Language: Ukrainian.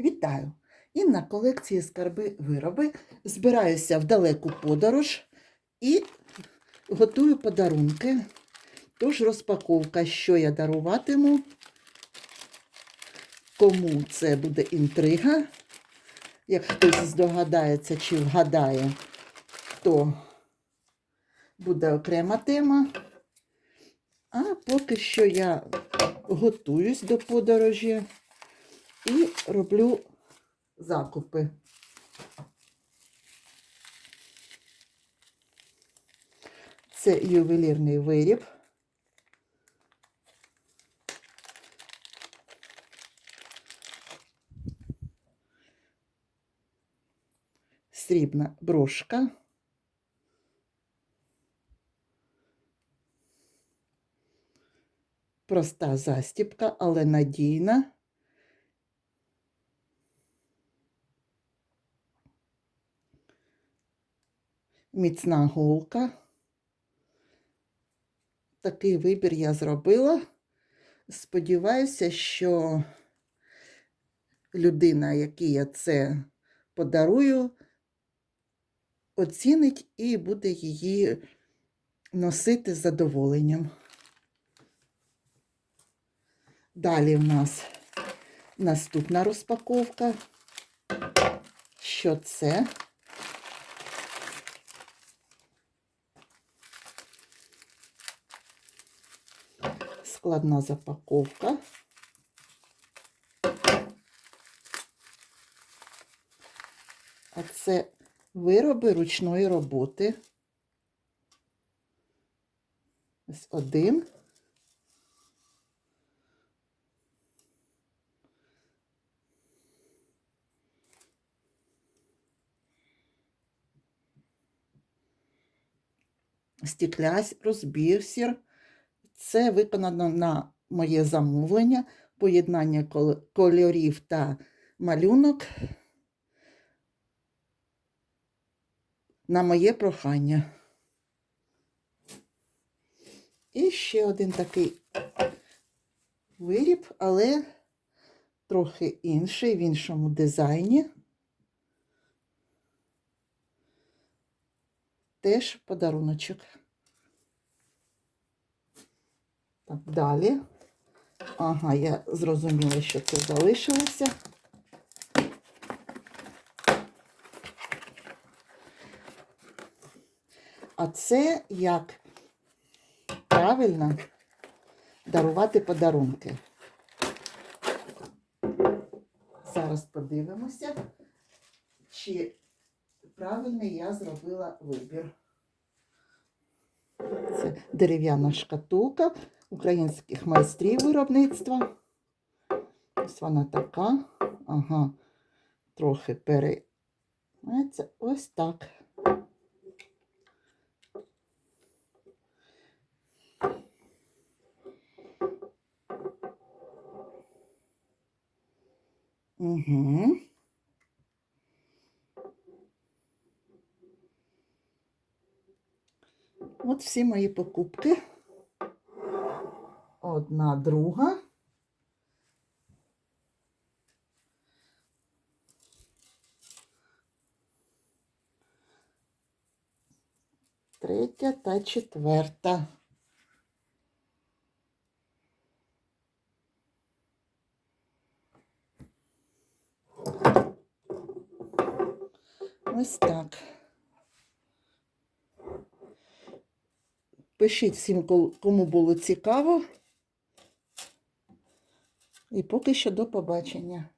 Вітаю! Інна колекції скарби вироби. Збираюся в далеку подорож і готую подарунки. Тож розпаковка, що я даруватиму, кому це буде інтрига. Як хтось здогадається чи вгадає, то буде окрема тема. А поки що я готуюсь до подорожі і роблю закупи. Це ювелірний виріб. Срібна брошка. Проста застіпка, але надійна. Міцна голка. Такий вибір я зробила. Сподіваюся, що людина, якій я це подарую, оцінить і буде її носити з задоволенням. Далі в нас наступна розпаковка. Що це? Складна запаковка. А це вироби ручної роботи. Ось один. Стіклясь, розбірсір. Це виконано на моє замовлення, поєднання кольорів та малюнок на моє прохання. І ще один такий виріб, але трохи інший, в іншому дизайні. Теж подаруночок. Так, далі. Ага, я зрозуміла, що це залишилося. А це як правильно дарувати подарунки. Зараз подивимося, чи правильний я зробила вибір. Це дерев'яна шкатулка українських майстрів виробництва. Ось вона така. Ага, трохи пере. Ось так. Угу. От всі мої покупки. Одна, друга. Третя та четверта. Ось так. Пишіть всім, кому було цікаво. І поки що до побачення.